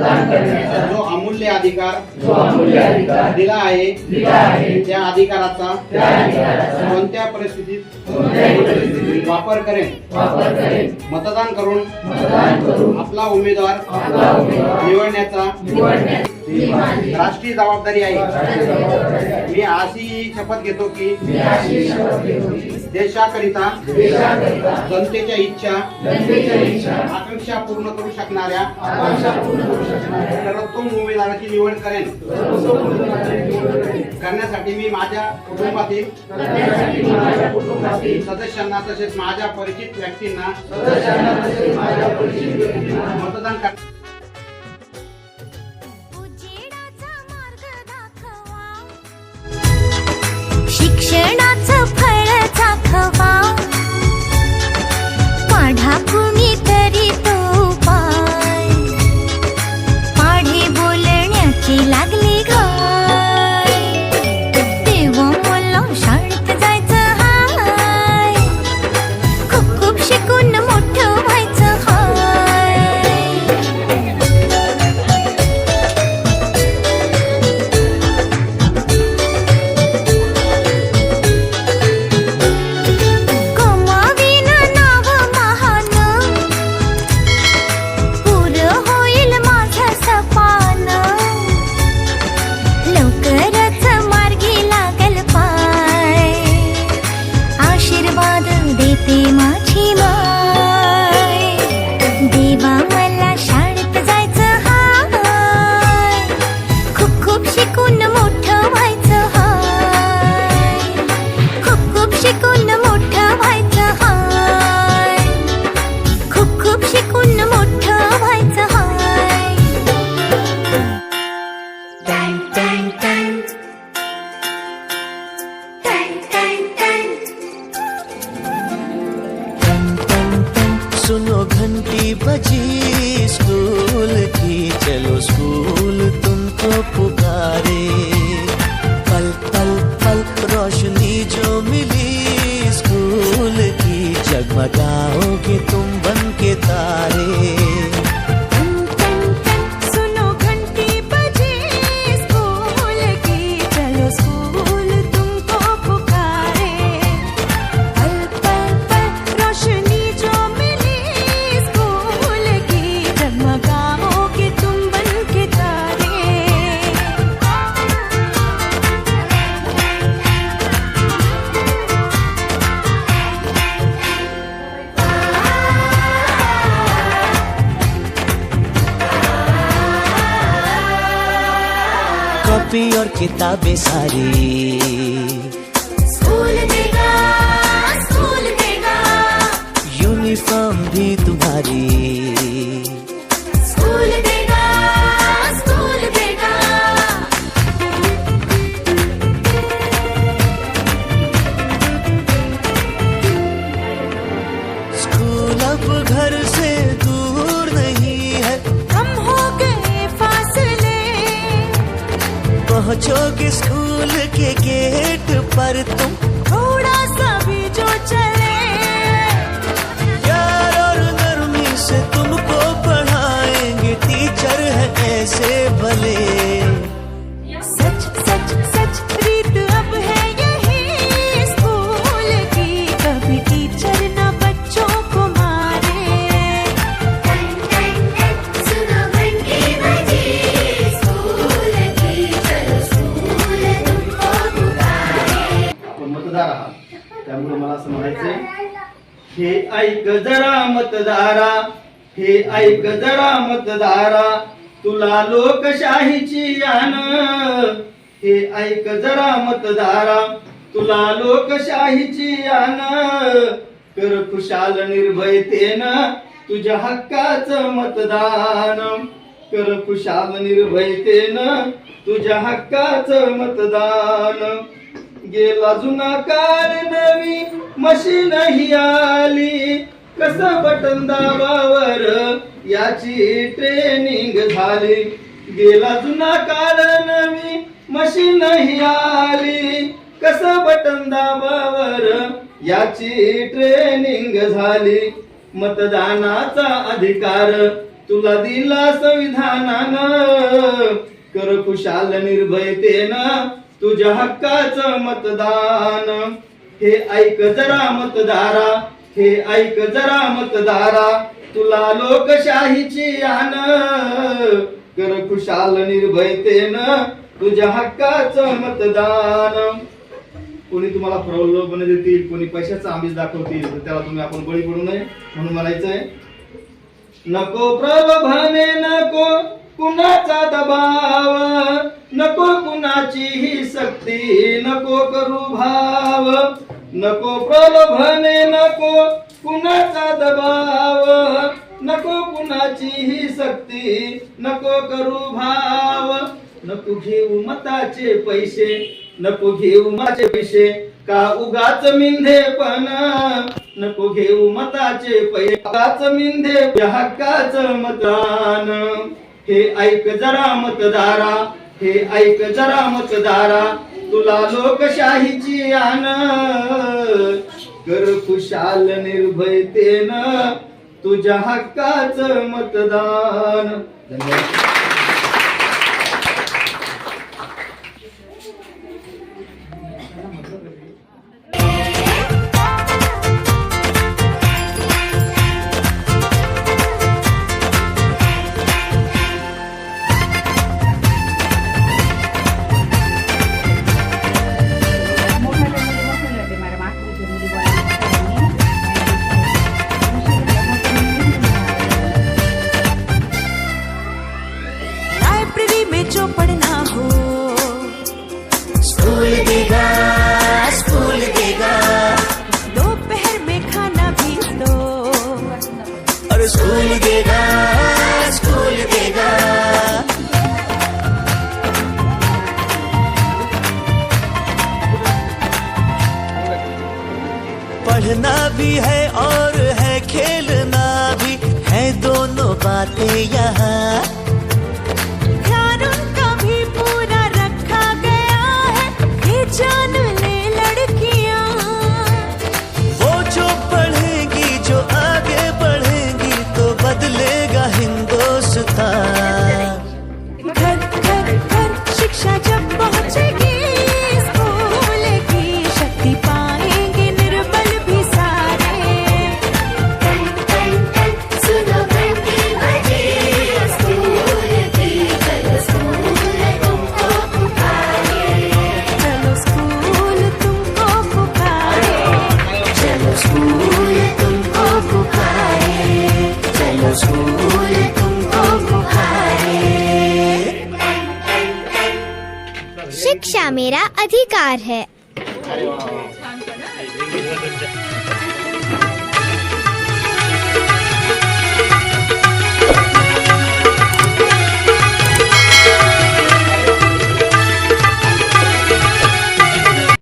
जो अमूल्य अधिकार दिला आहे त्या अधिकाराचा त्या अधिकाराचा कोणत्या परिस्थितीत वापर करेन? मतदान करून आपला उमेदवार निवडण्याचा राष्ट्रीय जबाबदारी आहे. मी अशी शपथ घेतो की देशाकरिता देशाकरिता जनतेच्या इच्छा जनतेच्या इच्छा आकांक्षा पूर्ण करू शकणाऱ्या आकांक्षा पूर्ण करू शकणाऱ्या सर्वोत्तम उमेदवाराची निवड करेन. करण्यासाठी मी माझ्या कुटुंबातील करण्यासाठी मी माझ्या कुटुंबातील सदस्यांना तसेच माझ्या परिचित व्यक्तींना सदस्यांना तसेच माझ्या परिचित व्यक्तींना मतदान कर उजेडाचा मार्ग दाखवा. शिक्षणाचं कॉपी और किताबें सारी पहुंचोगे स्कूल के गेट पर तुम ऐक जरा मतदारा हे ऐक जरा मतदारा तुला लोकशाहीची आन हे ऐक जरा मतदारा तुला लोकशाहीची आन कर खुशाल निर्भयतेन तुझ्या हक्काचं मतदान. कर खुशाल निर्भयतेन तुझ्या हक्काचं मतदान. गेला जुना काळ नवी मशीन ही आली. कस बटन दाबावर याची ट्रेनिंग झाली. गेला जुना काळ नवी मशीन ही आली. कस बटन दाबावर याची ट्रेनिंग झाली. मतदानाचा अधिकार तुला दिला संविधानानं. कर खुशाल निर्भयतेनं तुझ्या हक्काचं मतदान. हे ऐक जरा मतदारा. हे ऐक जरा मतदारा. तुला लोकशाहीची आन. कर खुशाल निर्भयतेन तुझ्या हक्काचं मतदान. कोणी तुम्हाला प्रलोभन देतील कोणी पैशाचा आमिष दाखवतील तर त्याला तुम्ही आपण बळी पडू नये म्हणून म्हणायचंय. नको प्रलोभने नको कुणाचा दबाव? नको कुणाचीही सक्ती नको करू भाव. नको प्रलोभने नको कुणाचा दबाव. नको कुणाचीही सक्ती नको करू भाव. नको घेऊ मताचे पैसे नको घेऊ माझे पैसे. का उगाच मिंधे पण? नको घेऊ मताचे पैसे. उगाच मिंधे? हक्काच मतदान. हे ऐक जरा मतदारा हे ऐक जरा मतदारा तुला लोकशाहीची आन. कर खुशाल निर्भयतेन तुझ्या हक्काच मतदान. देगा स्कूल देगा। पढ़ना भी है और है खेलना भी है दोनों बातें यहाँ। मेरा अधिकार है।